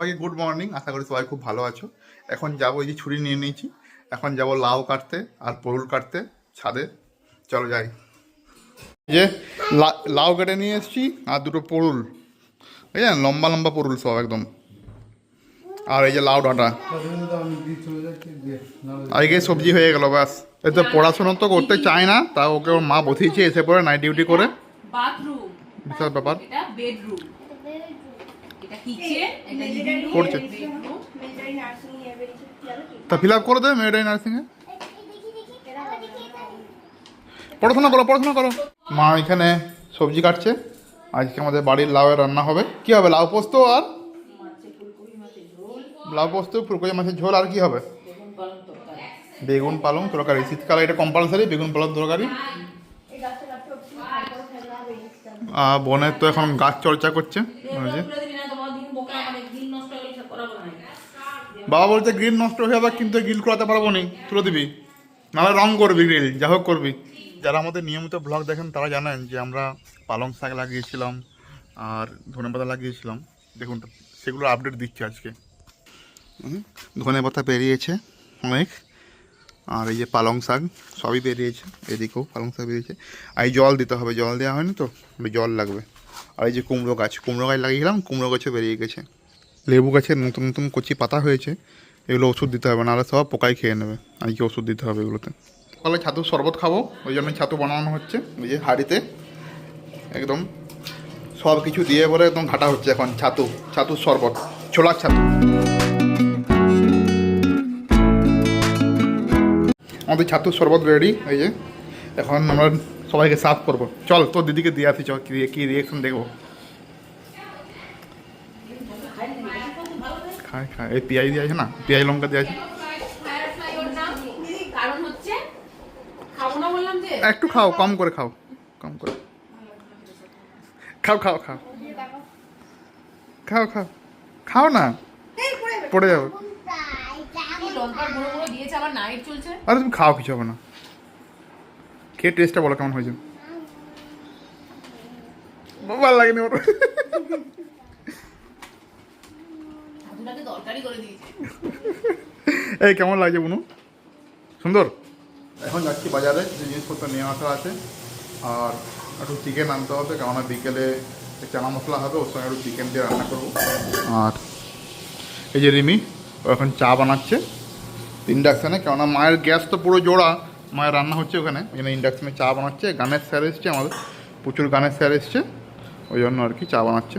সবাইকে good morning আশা করি সবাই খুব ভালো আছো। এখন যাব এই যে ছুরি নিয়ে নিয়েছি। এখন যাব লাউ কাটতে আর পরুল কাটতে ছাদে। চলো যাই। এই যে লাউ কেটে নিয়ে এসেছি আর দুটো পরুল বুঝলেন লম্বা লম্বা পরুল সব একদম। আর এই যে লাউ ডাঁটা। আজকে সবজি হয়ে গেল ব্যাস। এই তো পড়াশোনা তো করতে চায় না তা ওকে ওর মা বসিয়েছে এসে পড়ে নাইট ডিউটি করে। বিশাল ব্যাপার। এটা কিচেন এটা করছে। তা ফিল আপ করে দেবে মেয়েটাই নার্সিংয়ে পড়াশোনা করো পড়াশোনা করো। মা এখানে সবজি কাটছে। আজকে আমাদের বাড়ির লাউয়ের রান্না হবে। কি হবে লাউ পোস্ত আর? লাউ পোস্ত ফুলকপি মাছের ঝোল আর কি হবে? বেগুন পালং তরকারি। শীতকালে এটা কম্পালসারি বেগুন পালং তরকারি। বোনের তো এখন গাছ চর্চা করছে ওই যে। তুলে দিবি না তোমার দিন বোকা মানে দিন নষ্ট হয়ে গেলে করাবো না বাবা বলছে গ্রিল নষ্ট হয়ে যাবে কিন্তু গ্রিল করাতে পারব নি। তুলে দিবি। নাহলে রং করবি গ্রিল যা হোক করবি। যারা আমাদের নিয়মিত ব্লগ দেখেন তারা জানেন যে আমরা পালং শাক লাগিয়েছিলাম আর ধনে পাতা লাগিয়েছিলাম। দেখুন তো, সেগুলোর আপডেট দিচ্ছি আজকে। ধনে পাতা বেরিয়েছে অনেক আর এই যে পালং শাক সবই বেরিয়েছে এদিকেও পালং শাক বেরিয়েছে আর এই জল দিতে হবে জল দেওয়া হয়নি তো জল লাগবে। আর এই যে কুমড়ো গাছ কুমড়ো গাছ লাগিয়েছিলাম কুমড়ো গাছও বেরিয়ে গেছে। লেবু গাছের নতুন নতুন কচি পাতা হয়েছে, এগুলো ওষুধ দিতে হবে, নাহলে সব পোকাই খেয়ে নেবে। আজকে ওষুধ দিতে হবে এগুলোতে? সকালে ছাতু শরবত খাব, ওই জন্য ছাতু বানানো হচ্ছে ওই যে হাঁড়িতে। একদম সব কিছু দিয়ে বলে একদম ঘাটা হচ্ছে এখন, ছাতু ছাতুর শরবত, ছোলার ছাতু। আমাদের ছাতুর শরবত রেডি এই যে। এখন আমরা সবাইকে সাফ করব। চল, তোর দিদিকে দিয়ে আসি, চল, কী কী রিয়েকশন দেখব। খায় খায়। এই পেঁয়াজ দিয়ে আছে না? পেঁয়াজ লঙ্কা দিয়ে আছে একটু খাও, কম করে খাও, কম করে। খাও খাও খাও। খাও খাও। খাও না? পড়ে যাবে। আরে, তুমি খাও, কিছু হবে না। খেয়ে টেস্টটা বলো কেমন হয়েছে। ভালো লাগেনি ওর ছাতুটাকে তরকারি করে দিয়েছে। এই কেমন লাগছে বুনু? সুন্দর? এখন যাচ্ছি বাজারে যে জিনিসপত্র নিয়ে আসা আছে। আর একটু চিকেন আনতে হবে কেননা বিকেলে চানা মশলা হবে ওর সঙ্গে একটু চিকেন দিয়ে রান্না করব। আর এই যে রিমি ও এখন চা বানাচ্ছে। ইন্ডাকশানে কেননা মায়ের গ্যাস তো পুরো জোড়া মায়ের রান্না হচ্ছে ওখানে। ওই জন্য ইন্ডাকশানে চা বানাচ্ছে। গানের স্যার এসছে আমাদের। প্রচুর গানের স্যার এসছে। ওই জন্য আর কি চা বানাচ্ছে।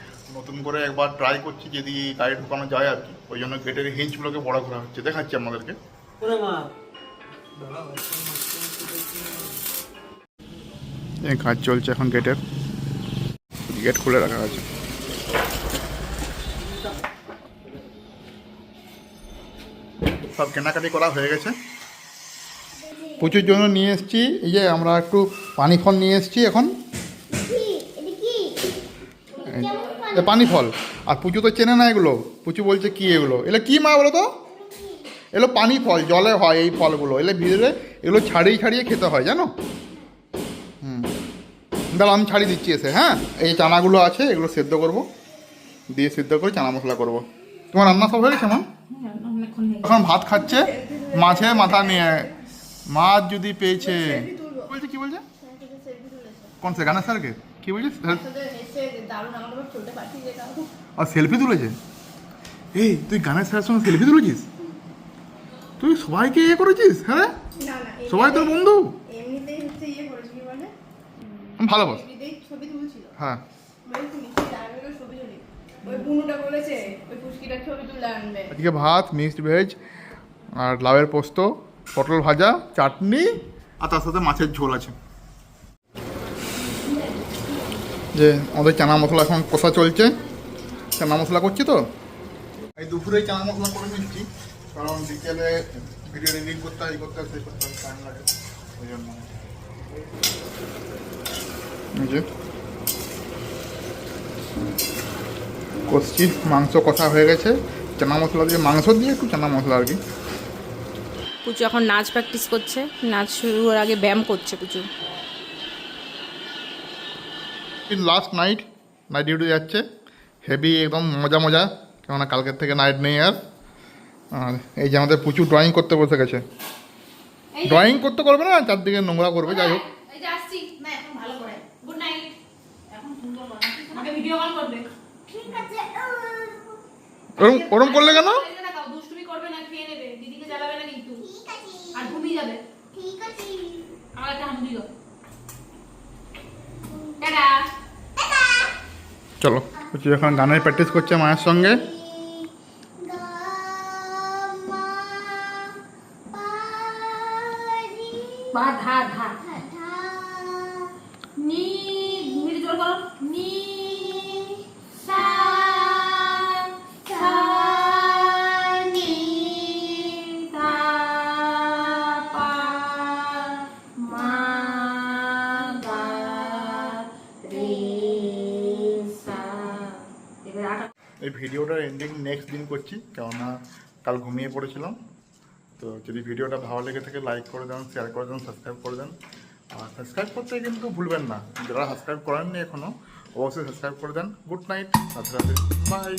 নতুন করে একবার ট্রাই করছি যদি গাড়ি ঢোকানো যায় আর কি। ওই জন্য গেটের হিঞ্চগুলোকে বড় করা হচ্ছে। দেখাচ্ছি আমাদেরকে কাজ চলছে এখন গেটের গেট খুলে রাখা আছে। সব কেনাকাটি করা হয়ে গেছে। প্রচুর জন্য নিয়ে এসেছি। এই যে আমরা একটু পানি ফল নিয়ে এসেছি এখন। পানি ফল। আর পুচু তো চেনে না এগুলো। পুচু বলছে, কি এগুলো? এগুলো কি মা বলো তো? এগুলো পানি ফল, জলে হয় এই ফলগুলো। এগুলো ভিতরে এগুলো ছাড়িয়ে ছাড়িয়ে খেতে হয়, জানো? হুম। দাঁড়া, আমি ছাড়িয়ে দিচ্ছি এসে হ্যাঁ? এই চানাগুলো আছে, এগুলো সেদ্ধ করব। দিয়ে সেদ্ধ করে চানা মশলা করব। তোমার রান্না সব হয়ে গেছে, মা? এখন ভাত খাচ্ছে। মাছে মাথা নিয়ে মাছ যদি পেয়েছে। বলছে, কি বলছে? কোন সে, গানের স্যারকে? কি বলছিস এসে দারুণ আমাকে আবার চলতে পাঠিয়ে যেতে আর সেলফি তুলেছে? এই তুই গানের স্যারের সঙ্গে সেলফি তুলেছিস? তুই সবাইকে ইয়ে করেছিস হ্যাঁ? না না সবাই তোর বন্ধু? এমনিতেই হচ্ছে ইয়ে করেছি কি বলে ভালোবাস। ছবি তুলছিল। হ্যাঁ। মানে তুমি নিচে দাঁড়াবে ছবি তুলি। ওই বুনুটা বলেছে ওই পুচকিটা ছবি তুলে আনবে। আজকে ভাত মিক্সড ভেজ আর লাউয়ের পোস্ত পটল ভাজা চাটনি আর তার সাথে মাছের ঝোল আছে। যে আমাদের চানা মশলা এখন কষা চলছে। চানা মশলা করছি তো? এই দুপুরে চানা মশলা করে নিচ্ছি কারণ বিকেলে ভিডিও এডিটিং করতে হয় করতে হয় সেই করতে হয় টাইম লাগে ওই জন্য। কষছি মাংস কষা হয়ে গেছে। চানা মশলা দিয়ে মাংস দিয়ে একটু চানা মশলা আর কি। পুচু এখন নাচ প্র্যাকটিস করছে নাচ শুরু হওয়ার আগে ব্যায়াম করছে Puchu. Last night night duty যাচ্ছে। হেভি একদম মজা মজা। কেননা কালকের থেকে নাইট নেই আর। আর এই যে আমাদের প্রচুর ড্রয়িং করতে বসে গেছে। ড্রয়িং করতে করবে না চারদিকে নোংরা করবে যাই হোক। এই যে আসছি। না এখন ভালো করে। গুড নাইট এখন সুন্দর করে আমাকে ভিডিও কল ওরম ওরম করলে কেন? চলো। বলছি এখন গানের প্র্যাকটিস করছে মায়ের সঙ্গে। ধা ধা। নি জোর করো। নি এই ভিডিওটার এন্ডিং নেক্সট দিন করছি, কেননা কাল ঘুমিয়ে পড়েছিলাম। তো যদি ভিডিওটা ভালো লেগে থাকে লাইক করে দেন শেয়ার করে দেন সাবস্ক্রাইব করে দেন। আর সাবস্ক্রাইব করতে কিন্তু ভুলবেন না। যারা সাবস্ক্রাইব করেননি এখনও অবশ্যই সাবস্ক্রাইব করে দেন। গুড নাইট রাতে রাতে। বাই